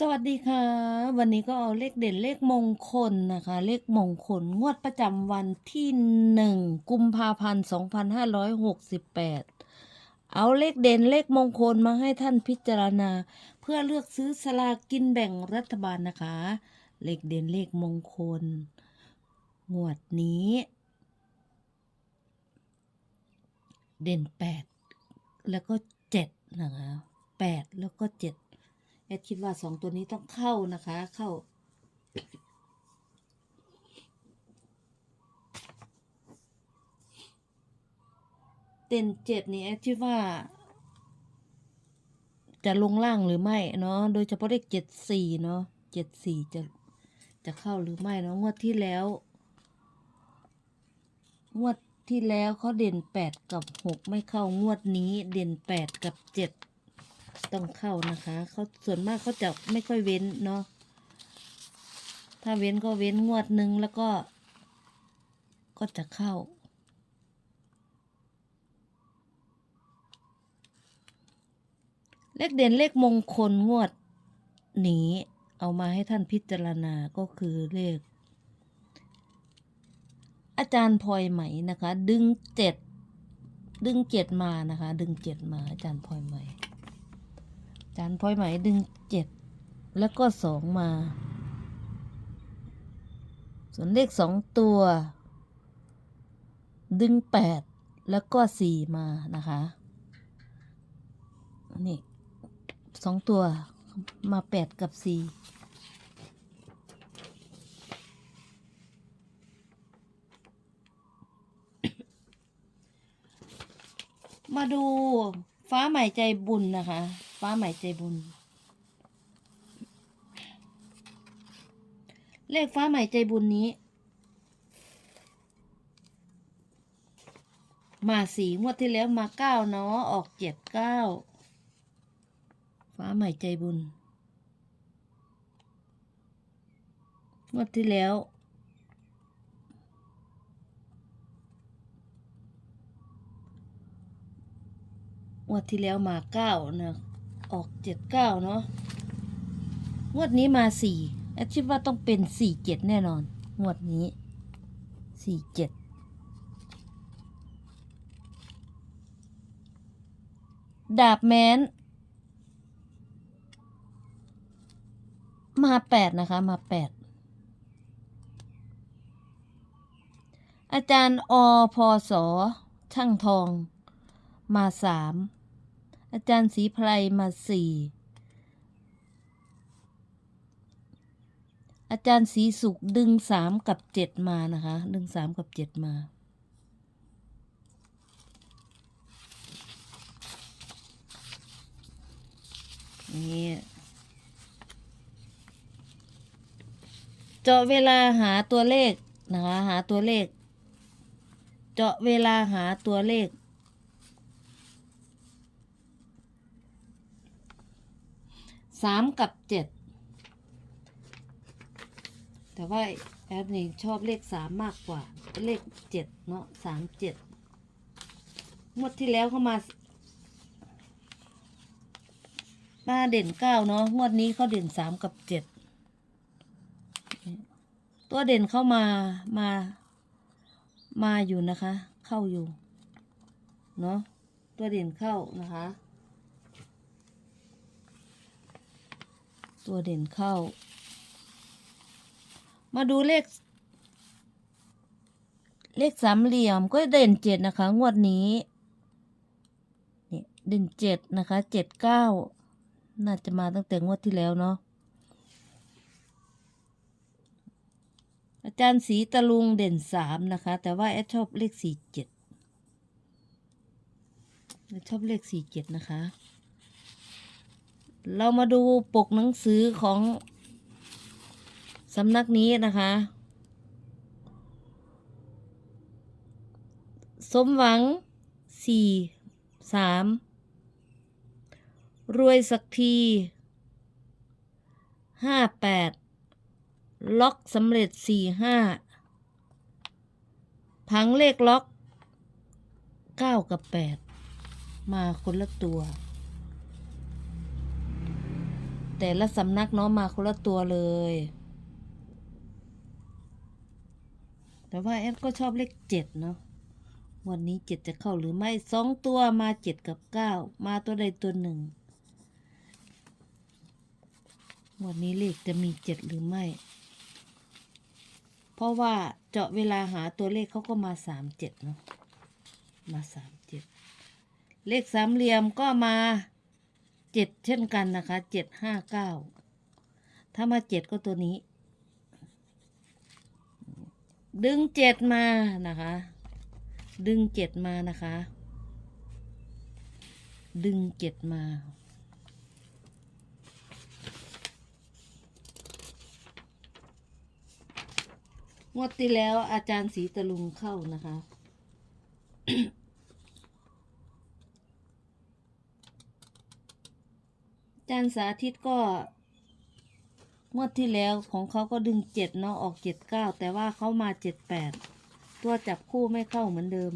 สวัสดีค่ะ วันนี้ก็เอาเลขเด่นเลขมงคลนะคะ เลขมงคลงวดประจำวันที่หนึ่งกุมภาพันธ์สองพันห้าร้อยหกสิบแปดเอาเลขเด่นเลขมงคลมาให้ท่านพิจารณา เพื่อเลือกซื้อสลากกินแบ่งรัฐบาลนะคะ เลขเด่นเลขมงคล งวดนี้ เด่นแปดแล้วก็เจ็ดนะคะแปดแล้วก็เจ็ด แอดคิดว่าสองตัวนี้ต้องเข้านะคะ เข้า เต็นเจ็ดนี่แอดคิดว่า จะลงล่างหรือไม่เนาะโดยเฉพาะเลขเจ็ดสี่เนาะเจ็ดสี่จะจะเข้าหรือไม่เนาะงวดที่แล้ว งวดที่แล้วเขาเด่นแปดกับหกไม่เข้างวดนี้เด่นแปดกับเจ็ด ต้องเข้านะคะเขาส่วนมากเขาจะไม่ค่อยเว้นเนาะถ้าเว้นก็เว้นงวดหนึ่งแล้วก็ ก็จะเข้า เลขเด่นเลขมงคลงวดนี้เอามาให้ท่านพิจารณาก็คือเลข อาจารย์พลอยไหมนะคะ ดึงเจ็ดดึงเจ็ดมานะคะ ดึงเจ็ดมาอาจารย์พลอยไหม จานพลอยไหมดึงเจ็ดแล้วก็สองมา ส่วนเลขสองตัว ดึงแปดแล้วก็สี่มานะคะนี่สองตัวมาแปดกับสี่มาดูฟ้าใหม่ใจบุญนะคะ ฟ้าใหม่ใจบุญ เลขฟ้าใหม่ใจบุญนี้ มาสี่งวดที่แล้วมาเก้าเนาะออกเจ็ดเก้าฟ้าใหม่ใจบุญงวดที่แล้วงวดที่แล้วมาเก้านะ ออกเจ็ดเก้าเนาะงวดนี้มาสี่แอดคิดว่าต้องเป็นสี่เจ็ดแน่นอน งวดนี้สี่เจ็ดดาบแมนมาแปดนะคะ มาแปดอาจารย์อพอสอช่างทอง มาสาม อาจารย์ศรีไพรมาสี่อาจารย์ศรีสุขดึงสามกับเจ็ดมานะคะ ดึงสามกับเจ็ดมา นี่เจาะเวลาหาตัวเลขนะคะ หาตัวเลข เจาะเวลาหาตัวเลข สามกับเจ็ดแต่ว่าแอดนี่ชอบเลขสามมากกว่า เลขเจ็ดเนาะสามเจ็ดงวดที่แล้วเข้ามามาเด่นเก้าเนาะงวดนี้เขาเด่นสามกับเจ็ดตัวเด่นเข้ามามามาอยู่นะคะ เข้าอยู่ เนาะตัวเด่นเข้านะคะ ตัวเด่นเข้า มาดูเลข เลขสามเหลี่ยมก็เด่นเจ็ดนะคะ งวดนี้นี่เด่นเจ็ดนะคะเจ็ดเก้าน่าจะมาตั้งแต่งวดที่แล้วเนาะอาจารย์สีตะลุงเด่นสามนะคะ แต่ว่าแอดชอบเลขสี่เจ็ดชอบเลขสี่เจ็ดนะคะ เรามาดูปกหนังสือของสำนักนี้นะคะ สมหวังสี่สามรวยสักทีห้าแปดล็อกสำเร็จสี่ห้าพังเลขล็อกเก้ากับแปดมาคนละตัว แต่ละสำนักเนาะมาคนละตัวเลย แต่ว่าแอดก็ชอบเลขเจ็ดเนาะวันนี้เจ็ดจะเข้าหรือไม่สองตัวมาเจ็ดกับเก้ามาตัวใดตัวหนึ่งวันนี้เลขจะมีเจ็ดหรือไม่ เพราะว่าเจาะเวลาหาตัวเลขเขาก็มาสามเจ็ดเนาะมาสามเจ็ดเลขสามเหลี่ยมก็มา เจ็ดเช่นกันนะคะเจ็ดห้าเก้าถ้ามาเจ็ดก็ตัวนี้ ดึงเจ็ดมานะคะ ดึงเจ็ดมานะคะ ดึงเจ็ดมางวดที่แล้วอาจารย์ศรีตะลุงเข้านะคะ อา จารย์สาธิตก็งวดที่แล้วของเขาก็ดึงเจ็ดเนาะออกเจ็ดเก้าแต่ว่าเขามาเจ็ดแปดตัวจับคู่ไม่เข้าเหมือนเดิม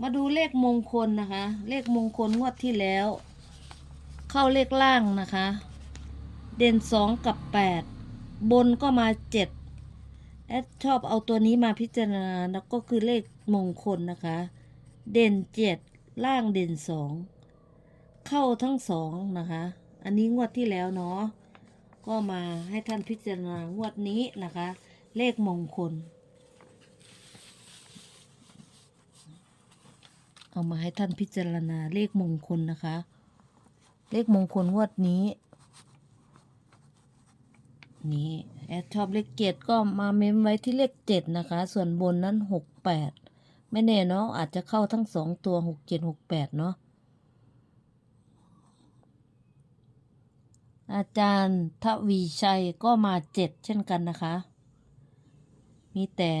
มาดูเลขมงคลนะคะ เลขมงคลงวดที่แล้ว เข้าเลขล่างนะคะ เด่นสองกับแปดบนก็มาเจ็ดแอดชอบเอาตัวนี้มาพิจารณาแล้วก็คือเลขมงคลนะคะ เด่นเจ็ด ล่างเด่นสอง เข้าทั้งสองนะคะ อันนี้งวดที่แล้วเนาะ ก็มาให้ท่านพิจารณางวดนี้นะคะ เลขมงคล เอามาให้ท่านพิจารณาเลขมงคลนะคะ เลขมงคลงวดนี้ นี่แอดชอบเลขเจ็ดก็มาเมมไว้ที่เลขเจ็ดนะคะ ส่วนบนนั้นหกแปด ไม่แน่เนาะอาจจะเข้าทั้งสองตัวหกเจ็ดหกแปดเนาะอาจารย์ทวีชัยก็มาเจ็ดเช่นกันนะคะ มีแต่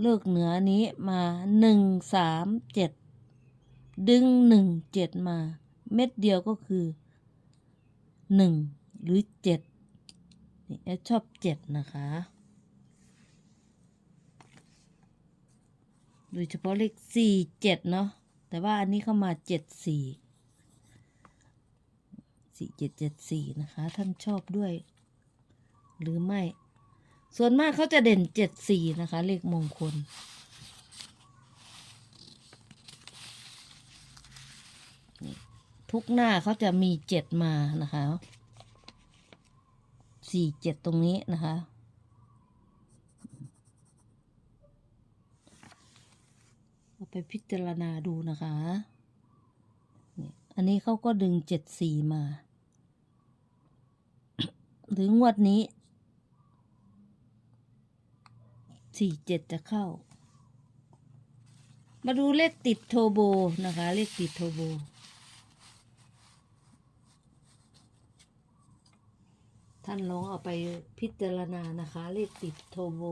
เลือกเหนือนี้มาหนึ่งสามเจ็ดดึงหนึ่งเจ็ดมา เม็ดเดียวก็คือหนึ่งหรือเจ็ดนี่ชอบเจ็ดนะคะ โดยเฉพาะเลขสี่เจ็ดเนาะ แต่ว่าอันนี้เข้ามาเจ็ดสี่สี่เจ็ดเจ็ดสี่นะคะ ท่านชอบด้วย หรือไม่ ส่วนมากเขาจะเด่นเจ็ดสี่นะคะ เลขมงคลทุกหน้าเขาจะมีเจ็ดมานะคะสี่เจ็ดตรงนี้นะคะ เอา ไปพิจารณาดูนะคะนี่อันนี้เขาก็ดึงเจ็ดสี่มา หรืองวดนี้สี่เจ็ดจะเข้า มาดูเลขติดโทโบนะคะ เลขติดโทโบท่านลองเอาไปพิจารณานะคะ เลขติดโทโบ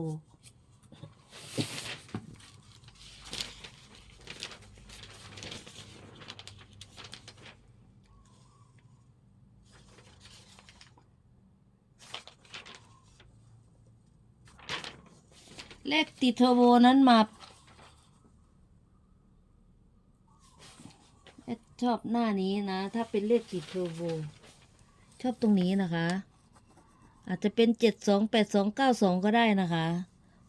เลขติดโทโบนั้นมาชอบหน้านี้นะ ถ้าเป็นเลขติดโทโบชอบตรงนี้นะคะ อาจจะเป็นเจ็ดสองแปดสองเก้าสองก็ได้นะคะ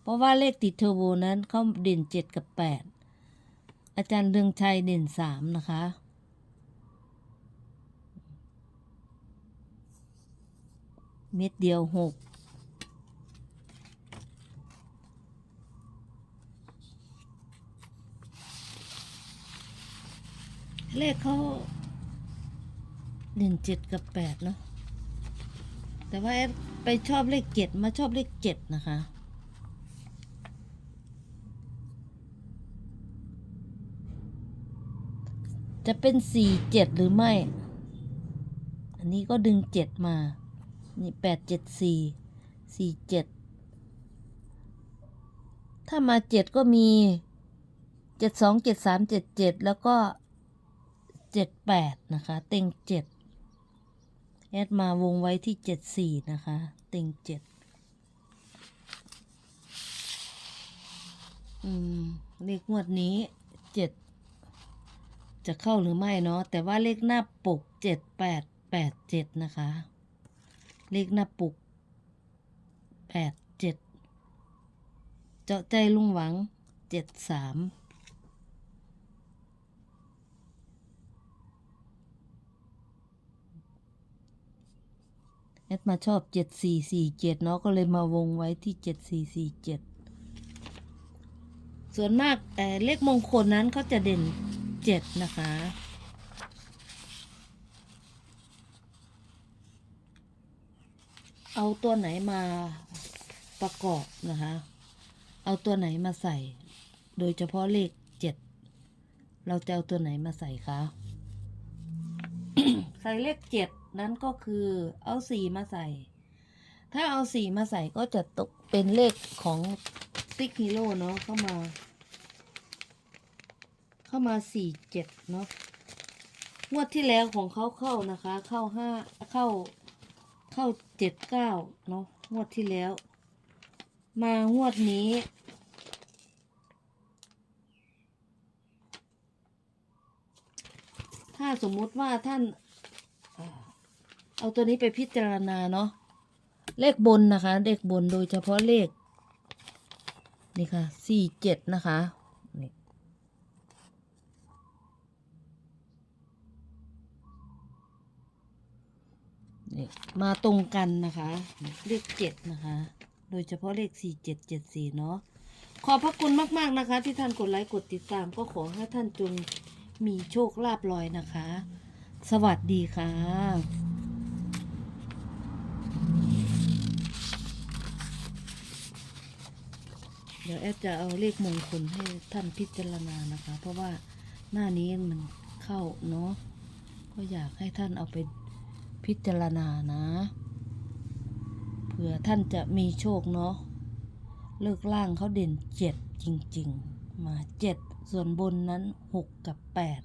เพราะว่าเลขติดเทอร์โบนั้นเขาเด่นเจ็ดกับแปดอาจารย์เรืองชัยเด่นสามนะคะเม็ดเดียวหก เลขเขาเด่นเจ็ดกับแปดเนาะแต่ว่าแอดไปชอบเลขเจ็ดมาชอบเลขเจ็ดนะคะจะเป็นสี่เจ็ดหรือไม่ อันนี้ก็ดึงเจ็ดมา นี่แปดเจ็ดสี่สี่เจ็ด ถ้ามาเจ็ดก็มีเจ็ดสองเจ็ดสามเจ็ดเจ็ดแล้วก็ เจ็ดแปดนะคะ เต็งเจ็ดแอดมาวงไว้ที่เจ็ดสี่นะคะ เต็งเจ็ดอืมเลขงวดนี้เจ็ดจะเข้าหรือไม่เนาะแต่ว่าเลขหน้าปกเจ็ดแปดแปดเจ็ดนะคะ เลขหน้าปกแปดเจ็ดเจาะใจลุงหวังเจ็ดสาม แอดมาชอบเจ็ดสี่สี่เจ็ดเนาะก็เลยมาวงไว้ที่เจ็ดสี่สี่เจ็ดส่วนมากเเลขมงคลนั้นเขาจะเด่นเจ็ดนะคะเอาตัวไหนมาประกอบนะคะ เอาตัวไหนมาใส่ โดยเฉพาะเลขเจ็ด เราจะเอาตัวไหนมาใส่คะ ใส่เลขเจ็ด นั้นก็คือเอาสี่มาใส่ ถ้าเอาสี่มาใส่ก็จะตกเป็นเลขของติ๊กฮีโร่เนาะเข้ามา เข้ามาสี่เจ็ดเนาะงวดที่แล้วของเขาเข้านะคะ เข้าห้าเข้าเข้าเจ็ดเก้าเนาะงวดที่แล้ว มางวดนี้ถ้าสมมุติว่าท่าน เอาตัวนี้ไปพิจารณาเนาะเลขบนนะคะ เลขบนโดยเฉพาะเลข นี่ค่ะสี่เจ็ดนะคะนี่นี่มาตรงกันนะคะ เลขเจ็ดนะคะ โดยเฉพาะเลขสี่เจ็ดเจ็ดสี่เนาะขอบพระคุณมากๆนะคะ ที่ท่านกดไลค์กดติดตาม ก็ขอให้ท่านจงมีโชคลาภลอยนะคะ สวัสดีค่ะ ดี๋ยวแอดจะเอาเลขมงคลให้ท่านพิจารณานะคะ เพราะว่าหน้านี้มันเข้าเนาะก็อยากให้ท่านเอาไปพิจารณานะเผื่อท่านจะมีโชคเนาะเลิกล่างเขาเด่นเจ็ดจริง ๆ มาเจ็ดส่วนบนนั้นหกกับแปด